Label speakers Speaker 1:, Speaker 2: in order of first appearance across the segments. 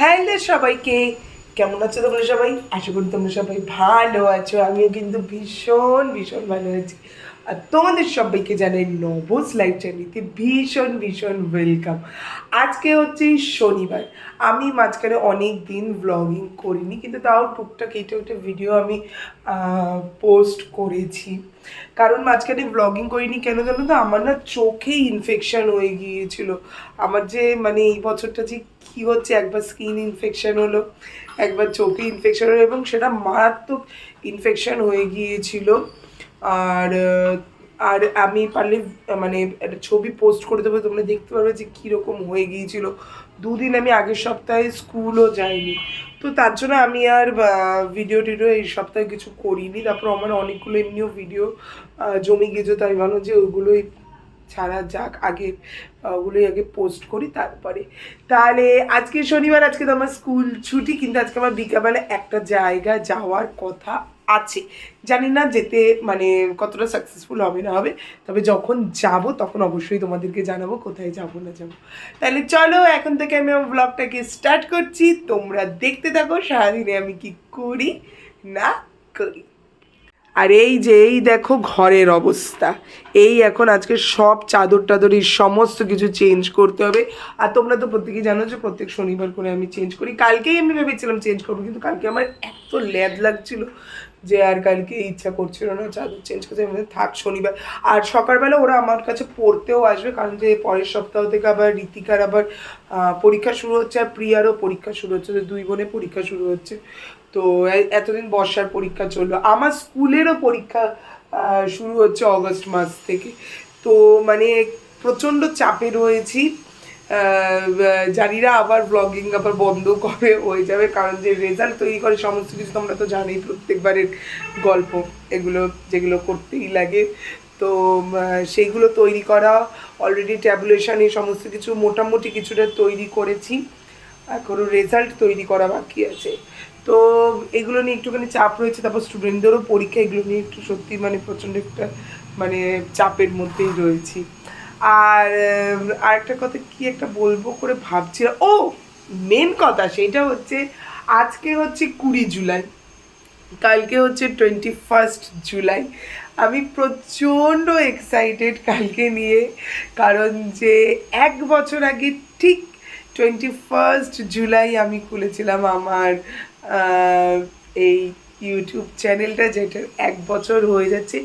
Speaker 1: Hello সবাইকে, কেমন আছো তোমরা সবাই? আশা করি তোমরা সবাই ভালো আছো। আমিও কিন্তু ভীষণ ভীষণ ভালো আছি। আর তোমাদের সবাইকে জানাই নবস লাইফ চ্যানেলকে ভীষণ ভীষণ ওয়েলকাম আজকে হচ্ছে শনিবার। আমি মাঝখানে অনেক দিন ব্লগিং করিনি, কিন্তু তাও টুকটাক এটা ওটা ভিডিও আমি পোস্ট করেছি। কারণ মাঝখানে ব্লগিং করিনি কেন জানো তো? আমার না চোখে ইনফেকশান হয়ে গিয়েছিল। আমার যে মানে এই বছরটা যে কী হচ্ছে, একবার স্কিন ইনফেকশন হলো, একবার চোখে ইনফেকশান হলো, এবং সেটা মারাত্মক ইনফেকশান হয়ে গিয়েছিল। আর আর আমি পারলে মানে একটা ছবি পোস্ট করে দেবো, তোমরা দেখতে পারবে যে কীরকম হয়ে গিয়েছিল। দুদিন আমি আগের সপ্তাহে স্কুলও যাইনি। তো তার জন্য আমি আর ভিডিও টিডিও এই সপ্তাহে কিছু করিনি। তারপর আমার অনেকগুলো এমনিও ভিডিও জমে গিয়েছে, তাই ভালো যে ওগুলোই ছাড়া যাক, আগে ওগুলোই আগে পোস্ট করি তারপরে। তাহলে আজকে শনিবার, আজকে তো আমার স্কুল ছুটি, কিন্তু আজকে আমার বিকালবেলা একটা জায়গা যাওয়ার কথা আছে। জানি না যেতে মানে কতটা সাকসেসফুল হবে না হবে, তবে যখন যাব তখন অবশ্যই তোমাদেরকে জানাব কোথায় যাব, না যাব। তাহলে চলো, এখন থেকে আমি আমার ব্লগটাকে স্টার্ট করছি। তোমরা দেখতে থাকো, সারাদিনে আমি কি করি, না করি। আর এই যে এই দেখো ঘরের অবস্থা। এই এখন আজকে সব চাদর টাদর এই সমস্ত কিছু চেঞ্জ করতে হবে। আর তোমরা তো প্রত্যেকেই জানো যে প্রত্যেক শনিবার করে আমি চেঞ্জ করি। কালকেই আমি ভেবেছিলাম চেঞ্জ করব কিন্তু কালকে আমার এত ল্যাদ লাগছিল যে আর কালকে ইচ্ছা করছিল না চাদর চেঞ্জ করতে। আমি বললাম, থাক শনিবার। আর সকালবেলা ওরা আমার কাছে পড়তেও আসবে কারণ যে পরের সপ্তাহ থেকে আবার ঋতিকার আবার পরীক্ষা শুরু হচ্ছে আর প্রিয়ারও পরীক্ষা শুরু হচ্ছে। দুই বোনে পরীক্ষা শুরু হচ্ছে। তো এতদিন বর্ষার পরীক্ষা চলল। আমার স্কুলেরও পরীক্ষা শুরু হচ্ছে অগস্ট মাস থেকে। তো মানে প্রচণ্ড চাপে রয়েছি। আহ, জানি না আবার ব্লগিং আবার বন্ধ কবে হয়ে যাবে কারণ যে রেজাল্ট তৈরি করে সমস্ত কিছু তোমরা তো জানোই প্রত্যেকবারের গল্প এগুলো যেগুলো করতেই লাগে। তো সেইগুলো তৈরি করা অলরেডি ট্যাবুলেশন এই সমস্ত কিছু মোটামুটি কিছুটা তৈরি করেছি। এখনও রেজাল্ট তৈরি করা বাকি আছে। তো এগুলো নিয়ে একটুখানি চাপ রয়েছে, তারপর স্টুডেন্টদেরও পরীক্ষা, এগুলো নিয়ে একটু সত্যি মানে প্রচণ্ড একটা মানে চাপের মধ্যেই রয়েছি। আর আরেকটা কথা কি একটা বলব করে ভাবছিলাম? ও মেন কথা সেটা হচ্ছে আজকে হচ্ছে কুড়ি জুলাই। কালকে হচ্ছে টোয়েন্টি ফার্স্ট জুলাই। আমি প্রচণ্ড এক্সাইটেড কালকে নিয়ে, কারণ যে এক বছর আগে ঠিক টোয়েন্টি ফার্স্ট জুলাই আমি খুলেছিলাম আমার এই ইউটিউব চ্যানেলটা যেটার এক বছর হয়ে যাচ্ছে।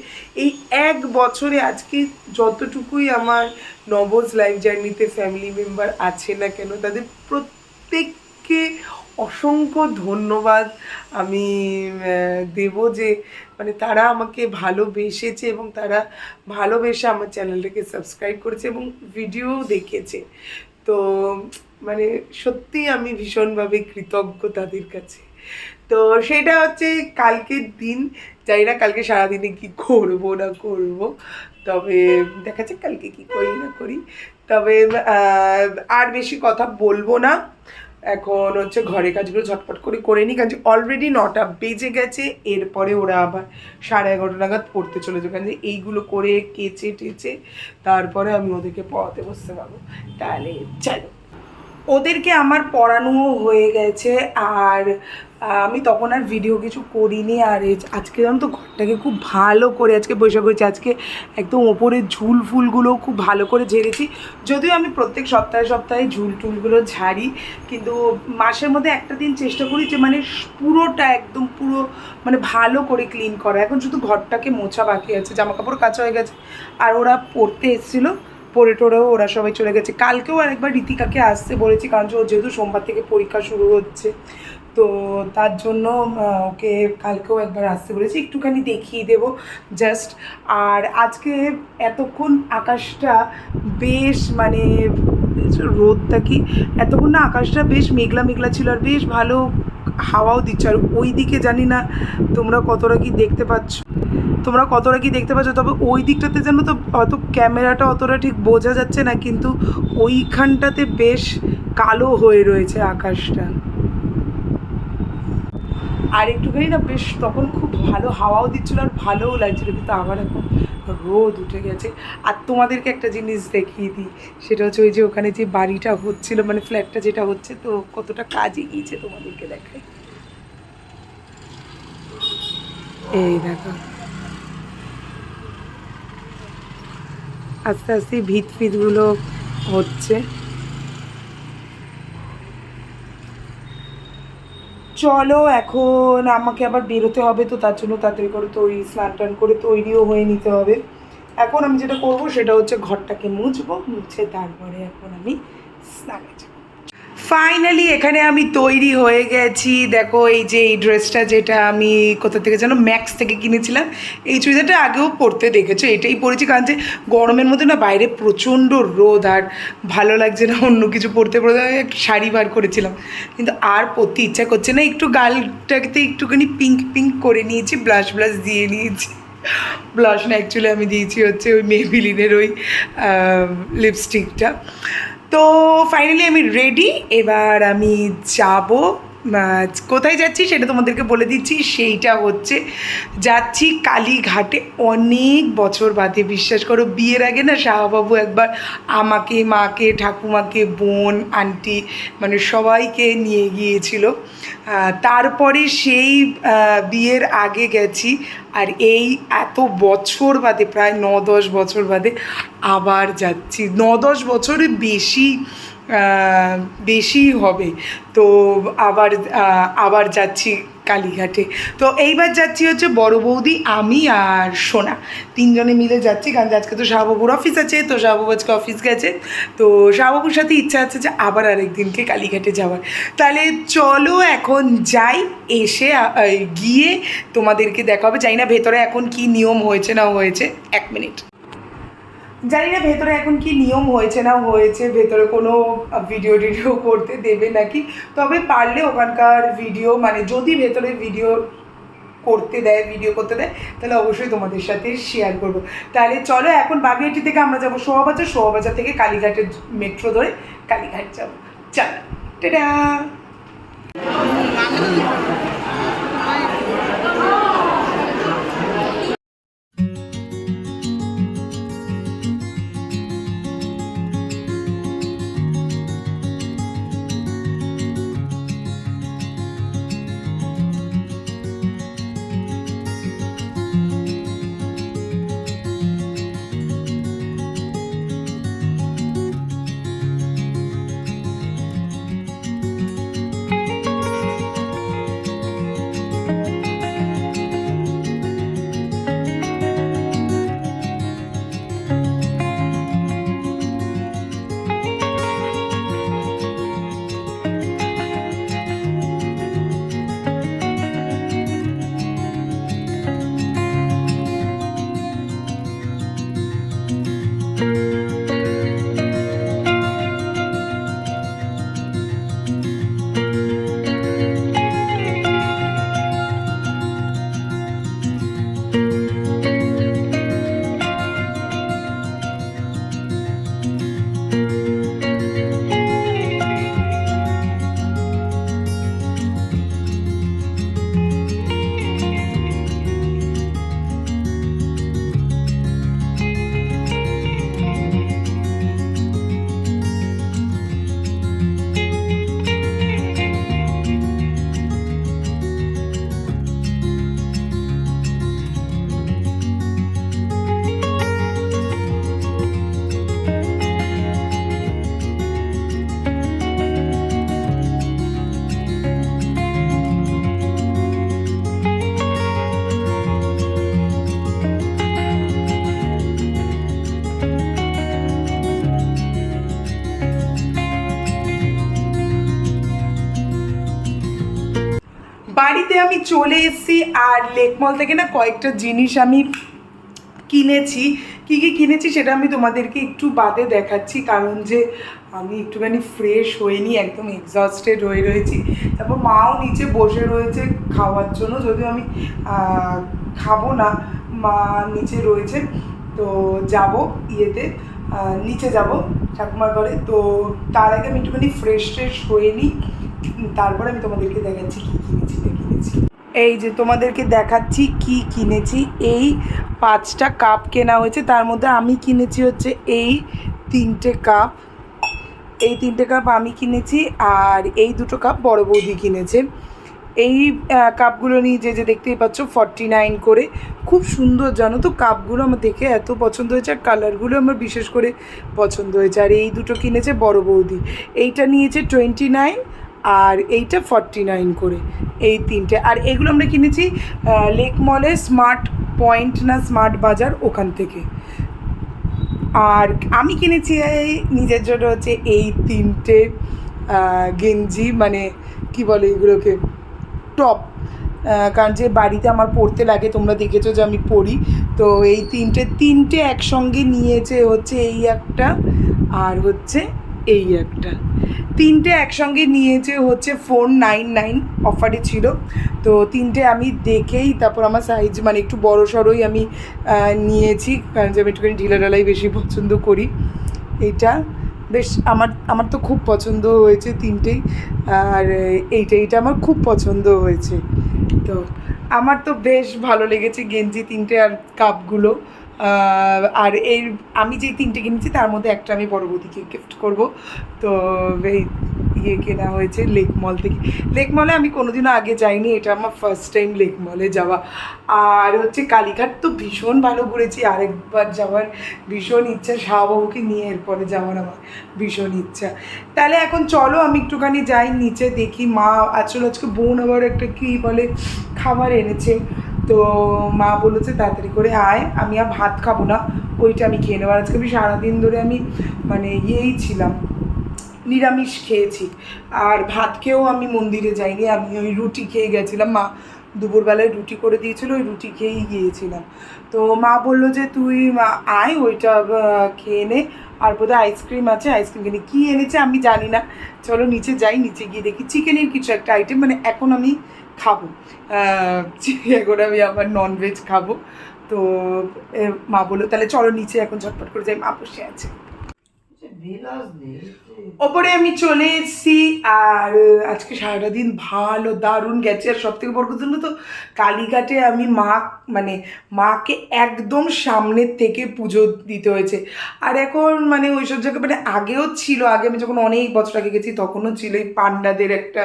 Speaker 1: এই এক বছরে আজকে যতটুকুই আমার নবজ লাইফ জার্নিতে ফ্যামিলি মেম্বার আছে না কেন, তাদের প্রত্যেককে অসংখ্য ধন্যবাদ আমি দেব যে মানে তারা আমাকে ভালোবেসেছে এবং তারা ভালোবেসে আমার চ্যানেলটাকে সাবস্ক্রাইব করেছে এবং ভিডিও দেখেছে। তো মানে সত্যিই আমি ভীষণভাবে কৃতজ্ঞ তাদের কাছে। তো সেটা হচ্ছে কালকের দিন, জানি না কালকে সারাদিনে কি করব না করব, তবে দেখা যাক কালকে কি করি না করি। তবে আর বেশি কথা বলব না। এখন হচ্ছে ঘরের কাজগুলো ঝটপট করে করে নিই, কারণ অলরেডি নটা বেজে গেছে, এরপরে ওরা আবার সাড়ে এগারোটা নাগাদ পড়তে চলে যাবে। কারণ এইগুলো করে কেচে টেচে তারপরে আমি ওদেরকে পড়াতে বসতে পারব। তাহলে চলো। ওদেরকে আমার পড়ানোও হয়ে গেছে আর আমি তখন আর ভিডিও কিছু করিনি আর আজকে জানো তো ঘরটাকে খুব ভালো করে আজকে বৈশাখ হয়েছে আজকে একদম ওপরে ঝুল ফুলগুলো খুব ভালো করে ঝেড়েছি। যদিও আমি প্রত্যেক সপ্তাহে সপ্তাহে ঝুল টুলগুলো ঝাড়ি, কিন্তু মাসের মধ্যে একটা দিন চেষ্টা করি যে মানে পুরোটা একদম পুরো মানে ভালো করে ক্লিন করা। এখন শুধু ঘরটাকে মোছা বাকি আছে জামা কাপড় কাচা হয়ে গেছে। আর ওরা পড়তে এসেছিল। পড়ে টোরেও ওরা সবাই চলে গেছে। কালকেও আরেকবার রীতিকাকে আসতে বলেছি, কারণ ওর যেহেতু সোমবার থেকে পরীক্ষা শুরু হচ্ছে। তো তার জন্য ওকে কালকেও একবার আসতে বলেছি। একটুখানি দেখিয়ে দেবো জাস্ট আর আজকে এতক্ষণ আকাশটা বেশ মানে রোদটা কি? এতক্ষণ না আকাশটা বেশ মেঘলা মেঘলা ছিল আর বেশ ভালো হাওয়াও দিচ্ছে। আর ওই দিকে জানি না তোমরা কতটা কি দেখতে পাচ্ছ। তোমরা কতটা কি দেখতে পাচ্ছ? তবে ওই দিকটাতে যেন তো অত ক্যামেরাটা অতটা ঠিক বোঝা যাচ্ছে না, কিন্তু ওইখানটাতে বেশ কালো হয়ে রয়েছে আকাশটা। আর একটুখানি না বেশ তখন খুব ভালো হাওয়াও দিচ্ছিল আর ভালোও লাগছিল, কিন্তু আবার এখন রোদ উঠে গেছে। আর তোমাদেরকে একটা জিনিস দেখিয়ে দিই, সেটা হচ্ছে ওই যে ওখানে যে বাড়িটা হচ্ছিল মানে ফ্ল্যাটটা যেটা হচ্ছে, তো কতটা কাজ এগিয়েছে তোমাদেরকে দেখাই। এই দেখো। আস্তে আস্তে ভিত ফিতগুলো হচ্ছে। চলো এখন আমাকে আবার বেরোতে হবে তো, তার জন্য তাড়াতাড়ি করে তৈরি, স্নান টান করে তৈরিও হয়ে নিতে হবে। এখন আমি যেটা করব সেটা হচ্ছে ঘরটাকে মুছবো, মুছে তারপরে এখন আমি স্নানে ফাইনালি এখানে আমি তৈরি হয়ে গেছি। দেখো এই যে এই ড্রেসটা যেটা আমি কোথা থেকে যেন ম্যাক্স থেকে কিনেছিলাম, এই চুড়িদারটা আগেও পরতে দেখেছ, এটাই পরেছি। কারণ যে গরমের মধ্যে না বাইরে প্রচণ্ড রোদ আর ভালো লাগছে না অন্য কিছু পরতে পরতে একটা শাড়ি বার করেছিলাম। কিন্তু আর পরতে ইচ্ছা করছে না, একটু গালটাকে একটুখানি পিঙ্ক পিঙ্ক করে নিয়েছি ব্লাশ ব্লাশ দিয়ে নিয়েছি। ব্লাশ না অ্যাকচুয়ালি আমি দিয়েছি হচ্ছে ওই মেবিলিনের ওই লিপস্টিকটা তো ফাইনালি আমি রেডি এবার আমি যাব কোথায় যাচ্ছি সেটা তোমাদেরকে বলে দিচ্ছি, সেইটা হচ্ছে যাচ্ছি কালীঘাটে অনেক বছর বাদে। বিশ্বাস করো, বিয়ের আগে না শাহবাবু একবার আমাকে, মাকে, ঠাকুমাকে, বোন, আন্টি মানে সবাইকে নিয়ে গিয়েছিল। তারপরে সেই বিয়ের আগে গেছি আর এই এত বছর বাদে, প্রায় ন দশ বছর বাদে আবার যাচ্ছি। ন দশ বছরের বেশি বেশি হবে। তো আবার আবার যাচ্ছি কালীঘাটে। তো এইবার যাচ্ছি হচ্ছে বড় বৌদি, আমি আর সোনা। তিনজনে মিলে যাচ্ছি, কারণ আজকে তো শাহবাবুর অফিস আছে, তো শাহবাবু আজকে অফিস গেছে। তো শাহবাবুর সাথে ইচ্ছা আছে যে আবার আরেকদিনকে কালীঘাটে যাওয়ার। তাহলে চলো এখন যাই, এসে গিয়ে তোমাদেরকে দেখা হবে জানি না ভেতরে এখন কি নিয়ম হয়েছে না হয়েছে। এক মিনিট। জানি না ভেতরে এখন কি নিয়ম হয়েছে না হয়েছে, ভেতরে কোনো ভিডিও টিডিও করতে দেবে নাকি, তবে পারলে ওখানকার ভিডিও মানে যদি ভেতরে ভিডিও করতে দেয় ভিডিও করতে দেয়, তাহলে অবশ্যই তোমাদের সাথে শেয়ার করব। তাহলে চলো এখন বাগেরহাটি থেকে আমরা যাব শোয়াবাজার শোয়াবাজার থেকে কালীঘাটের মেট্রো ধরে কালীঘাট যাব। চলো টেডা আমি চলে এসেছি আর লেকমল থেকে না কয়েকটা জিনিস আমি কিনেছি। কী কী কিনেছি সেটা আমি তোমাদেরকে একটু বাদে দেখাচ্ছি, কারণ যে আমি একটুখানি ফ্রেশ হইনি, একদম এক্সস্টেড হয়ে রয়েছি। তারপর মাও নিচে বসে রয়েছে খাওয়ার জন্য, যদিও আমি খাব না, মা নিচে রয়েছে। তো যাব ইয়েতে নিচে যাব ঠাকুমার ঘরে। তো তার আগে আমি একটুখানি ফ্রেশ ট্রেশ হয়ে নিই তারপরে আমি তোমাদেরকে দেখাচ্ছি কী কিনেছি এই যে তোমাদেরকে দেখাচ্ছি কি কিনেছি। এই পাঁচটা কাপ কেনা হয়েছে। তার মধ্যে আমি কিনেছি হচ্ছে এই তিনটে কাপ। এই তিনটে কাপ আমি কিনেছি আর এই দুটো কাপ বড় বৌদি কিনেছে। এই কাপগুলো নিয়ে যে যে দেখতেই পাচ্ছ ফর্টি নাইন করে। খুব সুন্দর, জানো তো, কাপগুলো আমার দেখে এত পছন্দ হয়েছে আর কালারগুলো আমার বিশেষ করে পছন্দ হয়েছে। আর এই দুটো কিনেছে বড় বৌদি। এইটা নিয়েছে টোয়েন্টি নাইন আর এইটা ফর্টি নাইন করে, এই তিনটে। আর এগুলো আমরা কিনেছি লেক মলে স্মার্ট পয়েন্ট না স্মার্ট বাজার ওখান থেকে। আর আমি কিনেছি এই নিজের জন্য হচ্ছে এই তিনটে গেঞ্জি মানে কি বলে এগুলোকে টপ কারণ যে বাড়িতে আমার পড়তে লাগে, তোমরা দেখেছ যে আমি পড়ি। তো এই তিনটে তিনটে একসঙ্গে নিয়েছে হচ্ছে এই একটা, আর হচ্ছে এই একটা তিনটে একসঙ্গে নিয়েছে হচ্ছে ফোর নাইন নাইন অফারে ছিল। তো তিনটে আমি দেখেই তারপর আমার সাইজ মানে একটু বড় সড়োই আমি নিয়েছি। কারণ যে আমি একটুখানি ঢিলাঢালাই বেশি পছন্দ করি। এটা বেশ আমার আমার তো খুব পছন্দ হয়েছে তিনটেই। আর এইটা এইটা আমার খুব পছন্দ হয়েছে। তো আমার তো বেশ ভালো লেগেছে গেঞ্জি তিনটে আর কাপগুলো আর এর, আমি যে তিনটে কিনেছি, তার মধ্যে একটা আমি পরবর্তীকে গিফট করব। তো এই ইয়ে কেনা হয়েছে লেক মল থেকে। লেক মলে আমি কোনোদিনও আগে যাইনি, এটা আমার ফার্স্ট টাইম লেক মলে যাওয়া। আর হচ্ছে কালীঘাট তো ভীষণ ভালো ঘুরেছি, আরেকবার যাওয়ার ভীষণ ইচ্ছা, শাহবাবুকে নিয়ে এরপরে যাওয়ার আমার ভীষণ ইচ্ছা। তাহলে এখন চলো, আমি একটুখানি যাই, নিচে দেখি মা আসলে আজকে বোন আবার একটা কী বলে খাবার এনেছে। তো মা বলেছে, তাড়াতাড়ি করে আয়, আমি আর ভাত খাব না, ওইটা আমি খেয়ে নেব। আজকে আমি সারাদিন ধরে আমি মানে ইয়েই ছিলাম, নিরামিষ খেয়েছি। আর ভাত খেয়েও আমি মন্দিরে যাইনি, আমি ওই রুটি খেয়ে গেছিলাম, মা দুপুরবেলায় রুটি করে দিয়েছিল, ওই রুটি খেয়েই গিয়েছিলাম। তো মা বলল যে, তুই আয়, ওইটা খেয়ে নে। আর বোধহয় আইসক্রিম আছে, আইসক্রিম কিনে কী এনেছে আমি জানি না। চলো নিচে যাই, নিচে গিয়ে দেখি। চিকেনের কিছু একটা আইটেম মানে এখন আমি খাব। এখন আমি আবার ননভেজ খাব। তো মা বলল, তাহলে চলো নিচে এখন ঝটপট করে যাই। মা বসে আছে। ওপরে আমি চলে এসেছি, আর আজকে সারাটা দিন ভালো, দারুণ গেছে। আর সব থেকে বড় কথা তো, কালীঘাটে আমি মা মানে মাকে একদম সামনের থেকে পুজো দিতে হয়েছে। আর এখন মানে ওই সব জায়গায় মানে আগেও ছিল, আগে আমি যখন অনেক বছর আগে গেছি, তখনও ছিল এই পান্ডাদের একটা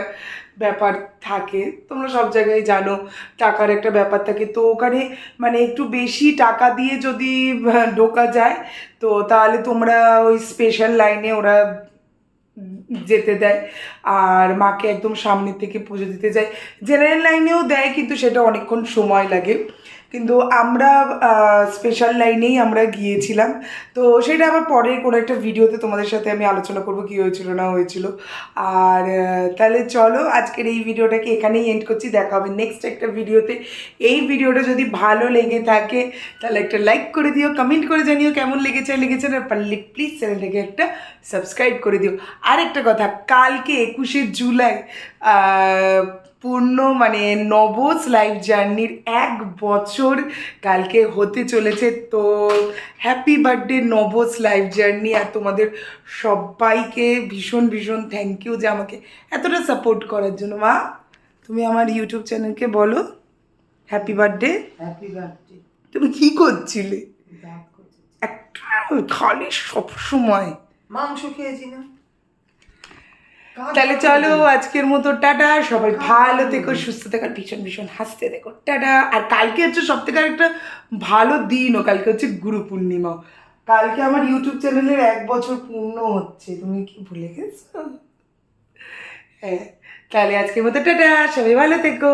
Speaker 1: ব্যাপার থাকে। তোমরা সব জায়গায় জানো, টাকার একটা ব্যাপার থাকে। তো ওখানে মানে একটু বেশি টাকা দিয়ে যদি ঢোকা যায়, তো তাহলে তোমরা ওই স্পেশাল লাইনে ওরা যেতে দেয়। আর মাকে একদম সামনের থেকে পুজো দিতে যায়। জেনারেল লাইনেও দেয়, কিন্তু সেটা অনেকক্ষণ সময় লাগে। কিন্তু আমরা স্পেশাল লাইনেই আমরা গিয়েছিলাম। তো সেটা আবার পরের কোনো একটা ভিডিওতে তোমাদের সাথে আমি আলোচনা করব কী হয়েছিল, না হয়েছিল। আর তাহলে চলো আজকের এই ভিডিওটাকে এখানেই এন্ড করছি। দেখা হবে নেক্সট একটা ভিডিওতে এই ভিডিওটা যদি ভালো লেগে থাকে, তাহলে একটা লাইক করে দিও কমেন্ট করে জানিও কেমন লেগেছে লেগেছে না, পারলে প্লিজ চ্যানেলটাকে একটা সাবস্ক্রাইব করে দিও। আর একটা কথা, কালকে একুশে জুলাই পূর্ণ মানে নবস লাইফ জার্নির এক বছর কালকে হতে চলেছে। তো হ্যাপি বার্থডে নবস লাইফ জার্নি আর তোমাদের সবাইকে ভীষণ ভীষণ থ্যাংক ইউ যে আমাকে এতটা সাপোর্ট করার জন্য। মা তুমি আমার ইউটিউব চ্যানেলকে বলো হ্যাপি বার্থডে
Speaker 2: হ্যাপি বার্থডে
Speaker 1: তুমি কি করছিলে? একটা খালি সব সময়
Speaker 2: মাংস খেয়েছি না।
Speaker 1: তাহলে চলো আজকের মতো টাটা সবাই ভালো থেকো সুস্থ থেকো ভীষণ ভীষণ হাসতে দেখো টাটা। আর কালকে হচ্ছে সব থেকে একটা ভালো দিনও কালকে হচ্ছে গুরু পূর্ণিমা। কালকে আমার ইউটিউব চ্যানেলের এক বছর পূর্ণ হচ্ছে তুমি কি ভুলে গেছো? হ্যাঁ তাহলে আজকের মতো টাটা সবাই ভালো থেকো।